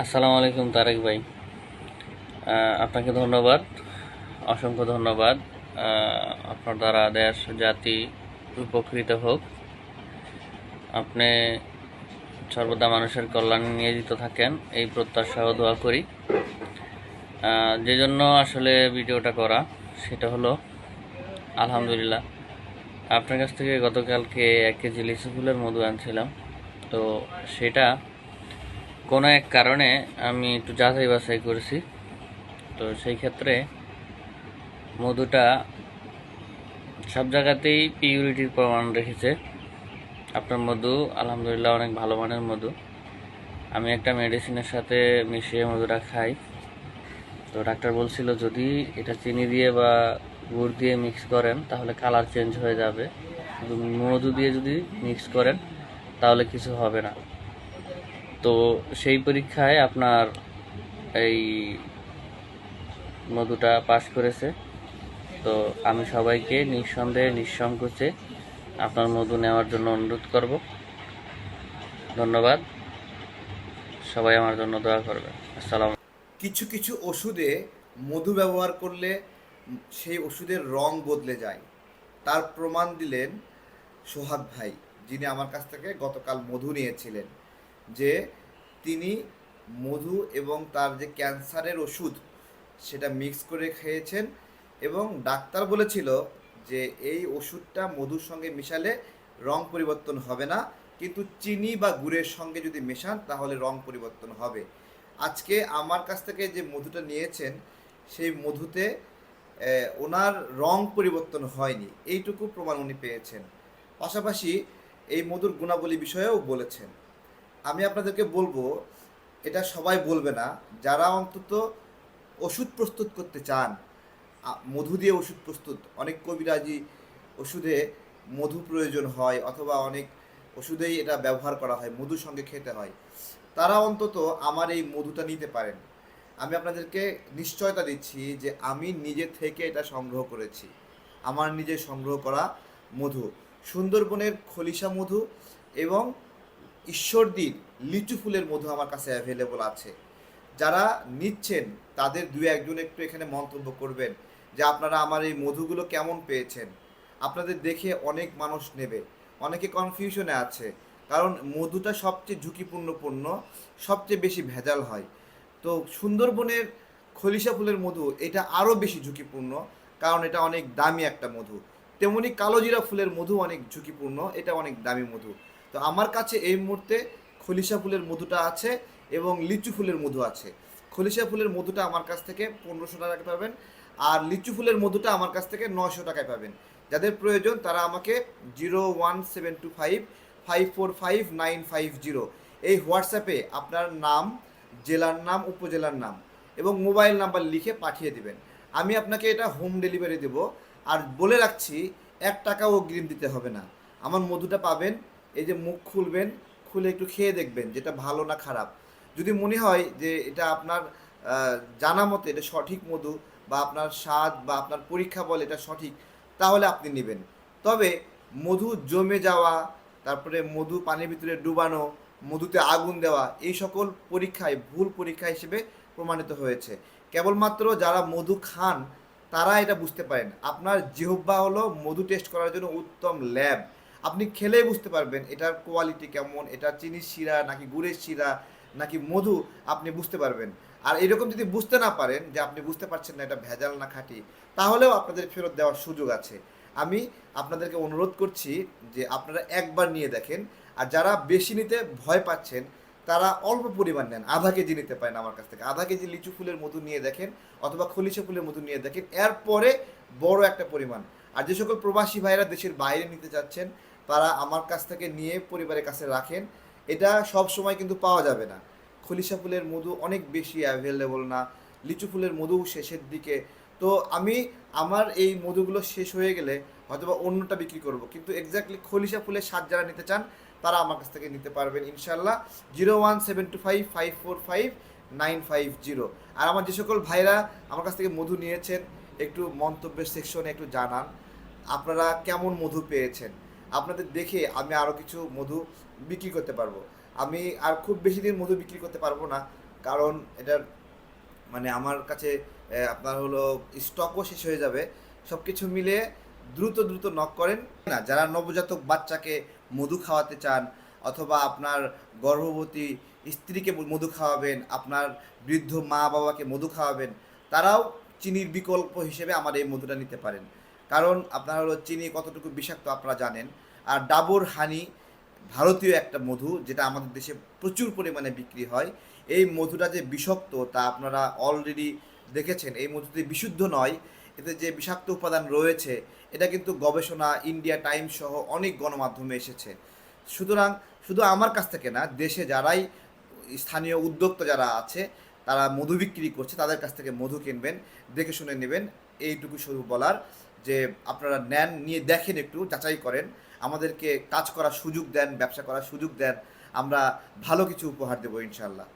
আসসালামু আলাইকুম তারেক ভাই। আপনাকে ধন্যবাদ, অসংখ্য ধন্যবাদ। আপনার দ্বারা দেশ, জাতি উপকৃত হোক। আপনি সর্বদা মানুষের কল্যাণে নিয়োজিত থাকেন, এই প্রত্যাশা ও দোয়া করি। যে জন্য আসলে ভিডিওটা করা, সেটা হলো, আলহামদুলিল্লাহ। আপনার কাছ থেকে গতকালকে এক কেজি লিচু ফুলের মধু আনছিলাম। তো সেটা কোনো এক কারণে আমি একটু যাচাই বাছাই করেছি। তো সেই ক্ষেত্রে মধুটা সব জায়গাতেই পিউরিটির প্রমাণ রেখেছে। আপনার মধু, আলহামদুলিল্লাহ, অনেক ভালো মানের মধু। আমি একটা মেডিসিনের সাথে মিশিয়ে মধুটা খাই। তো ডাক্তার বলছিল, যদি এটা চিনি দিয়ে বা গুড় দিয়ে মিক্স করেন, তাহলে কালার চেঞ্জ হয়ে যাবে। মধু দিয়ে যদি মিক্স করেন, তাহলে কিছু হবে না। তো সেই পরীক্ষায় আপনার এই মধুটা পাশ করেছে। তো আমি সবাইকে নিঃসন্দেহে নিঃসংকোচে আপনার মধু নেওয়ার জন্য অনুরোধ করব। ধন্যবাদ। সবাই আমার জন্য দোয়া করবে আসসালাম কিছু কিছু ওষুধে মধু ব্যবহার করলে সেই ওষুধের রং বদলে যায়। তার প্রমাণ দিলেন সোহাগ ভাই, যিনি আমার কাছ থেকে গতকাল মধু নিয়েছিলেন, যে তিনি মধু এবং তার যে ক্যান্সারের ওষুধ, সেটা মিক্স করে খেয়েছেন এবং ডাক্তার বলেছিল যে এই ওষুধটা মধুর সঙ্গে মিশালে রং পরিবর্তন হবে না, কিন্তু চিনি বা গুড়ের সঙ্গে যদি মেশান তাহলে রং পরিবর্তন হবে। আজকে আমার কাছ থেকে যে মধুটা নিয়েছেন, সেই মধুতে ওনার রং পরিবর্তন হয়নি। এইটুকু প্রমাণ উনি পেয়েছেন। পাশাপাশি এই মধুর গুণাবলী বিষয়েও বলেছেন। আমি আপনাদেরকে বলব, এটা সবাই বলবে না, যারা অন্তত ওষুধ প্রস্তুত করতে চান মধু দিয়ে ওষুধ প্রস্তুত, অনেক কবিরাজি ওষুধে মধু প্রয়োজন হয় অথবা অনেক ওষুধেই এটা ব্যবহার করা হয়, মধুর সঙ্গে খেতে হয়, তারা অন্তত আমার এই মধুটা নিতে পারেন। আমি আপনাদেরকে নিশ্চয়তা দিচ্ছি যে আমি নিজে থেকে এটা সংগ্রহ করেছি, আমার নিজে সংগ্রহ করা মধু, সুন্দরবনের খলিশা মধু এবং ঈশ্বরদীর লিচু ফুলের মধু আমার কাছে অ্যাভেলেবল আছে। যারা নিচ্ছেন, তাদের দু একজন একটু এখানে মন্তব্য করবেন যে আপনারা আমার এই মধুগুলো কেমন পেয়েছেন? আপনাদের দেখে অনেক মানুষ নেবে। অনেকে কনফিউশনে আছে, কারণ মধুটা সবচেয়ে ঝুঁকিপূর্ণ পণ্য, সবচেয়ে বেশি ভেজাল হয়। তো সুন্দরবনের খলিশা ফুলের মধু, এটা আরও বেশি ঝুঁকিপূর্ণ, কারণ এটা অনেক দামি একটা মধু। তেমনি কালোজিরা ফুলের মধু অনেক ঝুঁকিপূর্ণ, এটা অনেক দামি মধু। তো আমার কাছে এই মুহূর্তে খলিশা ফুলের মধুটা আছে এবং লিচু ফুলের মধু আছে। খলিশা ফুলের মধুটা আমার কাছ থেকে পনেরোশো টাকায় পাবেন আর লিচু ফুলের মধুটা আমার কাছ থেকে নয়শো টাকায় পাবেন। যাদের প্রয়োজন তারা আমাকে zero one seven two five five four five, nine five zero এই হোয়াটসঅ্যাপে আপনার নাম, জেলার নাম, উপজেলার নাম এবং মোবাইল নাম্বার লিখে পাঠিয়ে দিবেন। আমি আপনাকে এটা হোম ডেলিভারি দেব। আর বলে রাখছি, এক টাকাও অগ্রিম দিতে হবে না। আমার মধুটা পাবেন এই যে মুখ খুলবেন, খুলে একটু খেয়ে দেখবেন যেটা ভালো না খারাপ। যদি মনে হয় যে এটা আপনার জানা মতে এটা সঠিক মধু বা আপনার স্বাদ বা আপনার পরীক্ষা বলে এটা সঠিক, তাহলে আপনি নেবেন। তবে মধু জমে যাওয়া, তারপরে মধু পানির ভিতরে ডুবানো, মধুতে আগুন দেওয়া, এই সকল পরীক্ষায়, ভুল পরীক্ষা হিসেবে প্রমাণিত হয়েছে। কেবলমাত্র যারা মধু খান, তারা এটা বুঝতে পারেন। আপনার জিহ্বা হলো মধু টেস্ট করার জন্য উত্তম ল্যাব আপনি খেলেই বুঝতে পারবেন এটার কোয়ালিটি কেমন এটা চিনির শিরা, নাকি গুড়ের শিরা, নাকি মধু, আপনি বুঝতে পারবেন। আর এরকম যদি বুঝতে না পারেন যে আপনি বুঝতে পারছেন না এটা ভেজাল না খাঁটি, তাহলেও আপনাদের ফেরত দেওয়ার সুযোগ আছে। আমি আপনাদেরকে অনুরোধ করছি যে আপনারা একবার নিয়ে দেখেন, আর যারা বেশি নিতে ভয় পাচ্ছেন তারা অল্প পরিমাণ নেন। আধা কেজি নিতে পারেন আমার কাছ থেকে। আধা কেজি লিচু ফুলের মধু নিয়ে দেখেন অথবা খলিশা ফুলের মধু নিয়ে দেখেন। এরপরে বড় একটা পরিমাণ। আর যে সকল প্রবাসী ভাইরা দেশের বাইরে নিতে যাচ্ছেন, তারা আমার কাছ থেকে নিয়ে পরিবারের কাছে রাখেন। এটা সব সময় কিন্তু পাওয়া যাবে না। খলিশা ফুলের মধু অনেক বেশি অ্যাভেলেবল না। লিচু ফুলের মধু শেষের দিকে। তো আমি আমার এই মধুগুলো শেষ হয়ে গেলে হয়তোবা অন্যটা বিক্রি করব। কিন্তু এক্স্যাক্টলি খলিশা ফুলের স্বাদ যারা নিতে চান তারা আমার কাছ থেকে নিতে পারবেন ইনশাল্লাহ zero one seven two five five four five, nine five zero. আর আমার যে সকল ভাইরা আমার কাছ থেকে মধু নিয়েছেন, একটু মন্তব্যের সেকশনে একটু জানান। আপনারা কেমন মধু পেয়েছেন? আপনাদের দেখে আমি আরও কিছু মধু বিক্রি করতে পারব। আমি আর খুব বেশি দিন মধু বিক্রি করতে পারব না, কারণ এটার মানে আমার কাছে আপনার হলো স্টকও শেষ হয়ে যাবে। সব কিছু মিলে দ্রুত দ্রুত নক করেন। না, যারা নবজাতক বাচ্চাকে মধু খাওয়াতে চান অথবা আপনার গর্ভবতী স্ত্রীকে মধু খাওয়াবেন, আপনার বৃদ্ধ মা বাবাকে মধু খাওয়াবেন, তারাও চিনির বিকল্প হিসেবে আমার এই মধুটা নিতে পারেন। কারণ আপনার হলো চিনি কতটুকু বিষাক্ত আপনারা জানেন। আর ডাবর হানি ভারতীয় একটা মধু যেটা আমাদের দেশে প্রচুর পরিমাণে বিক্রি হয়। এই মধুটা যে বিষাক্ত তা আপনারা অলরেডি দেখেছেন। এই মধুটি বিশুদ্ধ নয় এতে যে বিষাক্ত উপাদান রয়েছে, এটা কিন্তু গবেষণা ইন্ডিয়া টাইমস সহ অনেক গণমাধ্যমে এসেছে। সুতরাং শুধু আমার কাছ থেকে না, দেশে যারাই স্থানীয় উদ্যোক্তা যারা আছে, তারা মধু বিক্রি করছে, তাদের কাছ থেকে মধু কিনবেন, দেখে শুনে নেবেন। এইটুকু শুধু বলার যে আপনারা নেন, নিয়ে দেখেন একটু, যাচাই করেন। আমাদেরকে কাজ করার সুযোগ দেন, ব্যবসা করার সুযোগ দেন। আমরা ভালো কিছু উপহার দেবো ইনশাল্লাহ